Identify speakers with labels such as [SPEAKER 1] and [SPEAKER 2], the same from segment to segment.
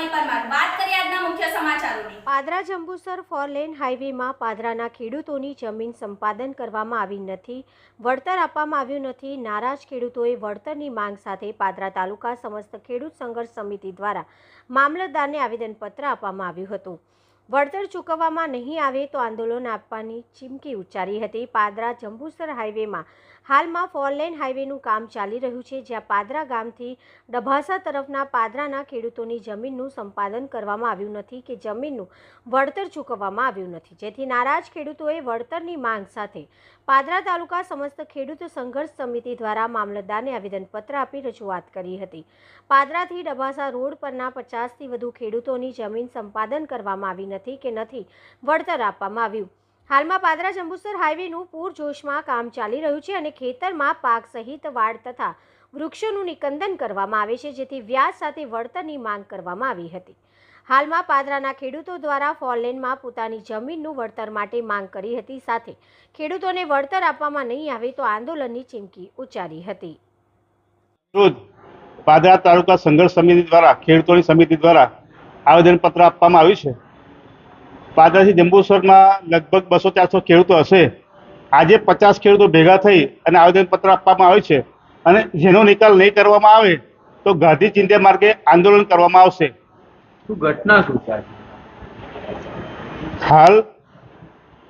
[SPEAKER 1] કૃપાલી પરમાર વાત કરીએ આજના મુખ્ય સમાચારોની.
[SPEAKER 2] પાદરા જંબુસર ફોર લેન હાઈવેમાં પાદરાના ખેડૂતોની જમીન સંપાદન કરવામાં આવી નથી, વળતર આપવામાં આવ્યું નથી. નારાજ ખેડૂતોએ વળતરની માંગ સાથે પાદરા તાલુકા સમસ્ત ખેડૂત સંઘર્ષ સમિતિ દ્વારા મામલતદારને આવેદનપત્ર આપવામાં આવ્યું હતું. વળતર ચૂકવવામાં નહીં આવે તો આંદોલન આપવાની ચીમકી ઉચ્ચારી હતી. પાદરા જંબુસર હાઈવેમાં હાલમાં ફોરલેન હાઈવેનું કામ ચાલી રહ્યું છે, જ્યાં પાદરા ગામથી ડભાસા તરફના પાદરાના ખેડૂતોની જમીનનું સંપાદન કરવામાં આવ્યું નથી કે જમીનનું વળતર ચૂકવવામાં આવ્યું નથી. જેથી નારાજ ખેડૂતોએ વળતરની માંગ સાથે પાદરા તાલુકા સમસ્ત ખેડૂત સંઘર્ષ સમિતિ દ્વારા મામલતદારને આવેદનપત્ર આપી રજૂઆત કરી હતી. પાદરાથી ડભાસા રોડ પરના પચાસથી વધુ ખેડૂતોની જમીન સંપાદન કરવામાં આવી નથી. કે નથી વળતર આપવામાં આવ્યું. હાલમાં પાદરા જંબુસર હાઈવેનું પૂરજોશમાં કામ ચાલી રહ્યું છે અને ખેતરમાં પાક સહિત વાડ તથા વૃક્ષોનું નિકંદન કરવામાં આવે છે, જેથી વ્યાજ સાથે વળતરની માંગ કરવામાં આવી હતી. હાલમાં પાદરાના ખેડૂતો દ્વારા ફોરલેનમાં પોતાની જમીનનું વળતર માટે માંગ કરી હતી. સાથે ખેડૂતોને વળતર આપવામાં નહીં આવે તો આંદોલનની ચીમકી ઉચ્ચારી હતી.
[SPEAKER 3] પાદરા તાલુકા સંઘર્ષ સમિતિ દ્વારા, ખેડૂતોની સમિતિ દ્વારા આવેદનપત્ર આપવામાં આવ્યું છે. પાદરાથી જંબુસરમાં લગભગ બસો ચારસો ખેડૂતો હશે. આજે પચાસ ખેડૂતો ભેગા થઈ અને આવેદનપત્ર આપવામાં આવે છે અને જેનો નિકાલ નહીં કરવામાં આવે તો ગાંધી ચિંધ્યા માર્ગે આંદોલન કરવામાં આવશે.
[SPEAKER 4] શું ઘટના શું
[SPEAKER 3] હાલ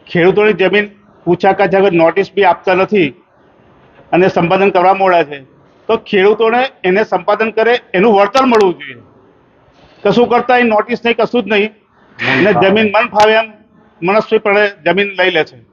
[SPEAKER 3] ખેડૂતોની જમીન પૂછાકા જગત નોટિસ બી આપતા નથી અને સંપાદન કરવા મોડા છે. તો ખેડૂતોને એને સંપાદન કરે એનું વળતર મળવું જોઈએ. કશું કરતા એ નોટિસ નહીં કશું જ નહીં. અને જમીન મન ફાવે એમ. મનસ્વી પડે જમીન લઈ લે છે.